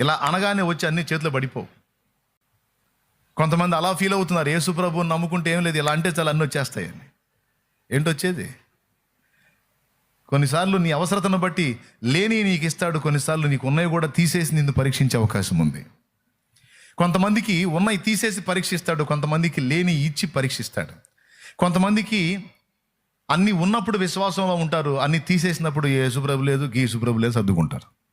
ఇలా అనగానే వచ్చి అన్ని చేతిలో పడిపోవు. కొంతమంది అలా ఫీల్ అవుతున్నారు యేసు ప్రభువుని నమ్ముకుంటే ఏం లేదు ఇలా అంటే చాలా అన్నీ వచ్చేస్తాయని ఏంటొచ్చేది కొన్నిసార్లు నీ అవసరతను బట్టి లేని నీకు ఇస్తాడు కొన్నిసార్లు నీకు ఉన్నవి కూడా తీసేసి నిన్ను పరీక్షించే అవకాశం ఉంది. కొంతమందికి ఉన్నవి తీసేసి పరీక్షిస్తాడు కొంతమందికి లేని ఇచ్చి పరీక్షిస్తాడు. కొంతమందికి అన్ని ఉన్నప్పుడు విశ్వాసంలో ఉంటారు అన్ని తీసేసినప్పుడు ఏ సుప్రభు లేదు గీ సుప్రభు లేదు సర్దుకుంటారు.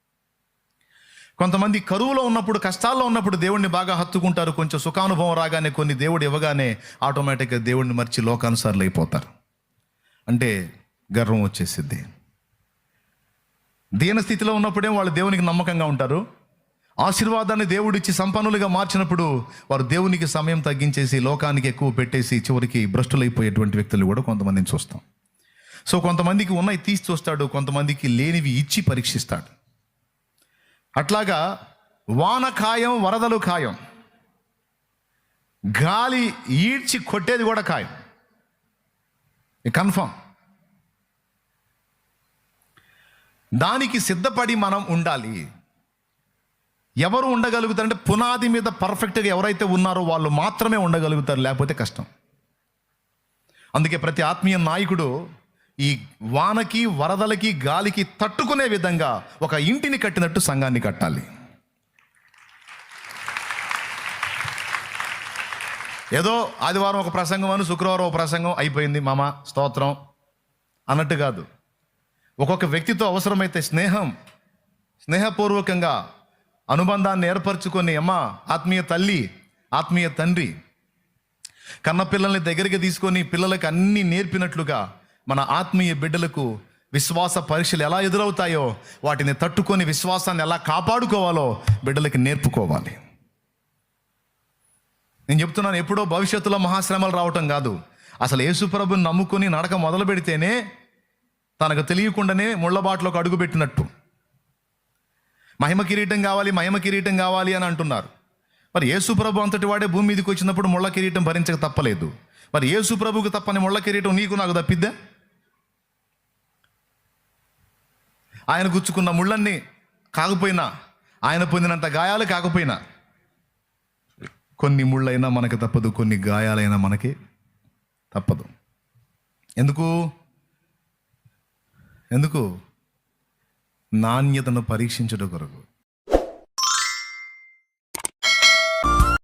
కొంతమంది కరువులో ఉన్నప్పుడు కష్టాల్లో ఉన్నప్పుడు దేవుడిని బాగా హత్తుకుంటారు. కొంచెం సుఖానుభవం రాగానే కొన్ని దేవుడు ఇవ్వగానే ఆటోమేటిక్గా దేవుడిని మర్చి లోకానుసార్లు అయిపోతారు. అంటే గర్వం వచ్చేసిద్ది. దీన స్థితిలో ఉన్నప్పుడే వాళ్ళు దేవునికి నమ్మకంగా ఉంటారు. ఆశీర్వాదాన్ని దేవుడిచ్చి సంపన్నులుగా మార్చినప్పుడు వారు దేవునికి సమయం తగ్గించేసి లోకానికి ఎక్కువ పెట్టేసి చివరికి భ్రష్టులైపోయేటువంటి వ్యక్తులు కూడా కొంతమందిని చూస్తాం. సో కొంతమందికి ఉన్నాయి తీసి చూస్తాడు కొంతమందికి లేనివి ఇచ్చి పరీక్షిస్తాడు. అట్లాగా వాన ఖాయం వరదలు ఖాయం. గాలి ఈడ్చి కొట్టేది కూడా ఖాయం. కన్ఫర్మ్ దానికి సిద్ధపడి మనం ఉండాలి. ఎవరు ఉండగలుగుతారంటే పునాది మీద పర్ఫెక్ట్గా ఎవరైతే ఉన్నారో వాళ్ళు మాత్రమే ఉండగలుగుతారు లేకపోతే కష్టం. అందుకే ప్రతి ఆత్మీయ నాయకుడు ఈ వానకి వరదలకి గాలికి తట్టుకునే విధంగా ఒక ఇంటిని కట్టినట్టు సంఘాన్ని కట్టాలి. ఏదో ఆదివారం ఒక ప్రసంగం అని శుక్రవారం ఒక ప్రసంగం అయిపోయింది. మామ స్తోత్రం. అన్నట్టు కాదు. ఒక్కొక్క వ్యక్తితో అవసరమైతే స్నేహం స్నేహపూర్వకంగా అనుబంధాన్ని ఏర్పరచుకొని అమ్మ ఆత్మీయ తల్లి ఆత్మీయ తండ్రి కన్న పిల్లల్ని దగ్గరికి తీసుకొని పిల్లలకు అన్నీ నేర్పినట్లుగా మన ఆత్మీయ బిడ్డలకు విశ్వాస పరీక్షలు ఎలా ఎదురవుతాయో వాటిని తట్టుకొని విశ్వాసాన్ని ఎలా కాపాడుకోవాలో బిడ్డలకి నేర్పుకోవాలి. నేను చెప్తున్నాను ఎప్పుడో భవిష్యత్తులో మహాశ్రమలు రావటం కాదు. అసలు యేసుప్రభుని నమ్ముకొని నడక మొదలు పెడితేనే తనకు తెలియకుండానే ముళ్ళబాటులోకి అడుగుపెట్టినట్టు మహిమ కిరీటం కావాలి మహిమ కిరీటం కావాలి అని అంటున్నారు. మరి యేసుప్రభు అంతటి వాడే భూమి మీదకి వచ్చినప్పుడు ముళ్ళ కిరీటం భరించక తప్పలేదు. మరి యేసుప్రభుకు తప్పని ముళ్ళ కిరీటం నీకు నాకు తప్పిద్దా? ఆయన గుచ్చుకున్న ముళ్ళన్నీ కాకపోయినా ఆయన పొందినంత గాయాలు కాకపోయినా కొన్ని ముళ్ళైనా మనకి తప్పదు కొన్ని గాయాలైనా మనకి తప్పదు. ఎందుకు? ఎందుకు? నాణ్యతను పరీక్షించుట కొరకు.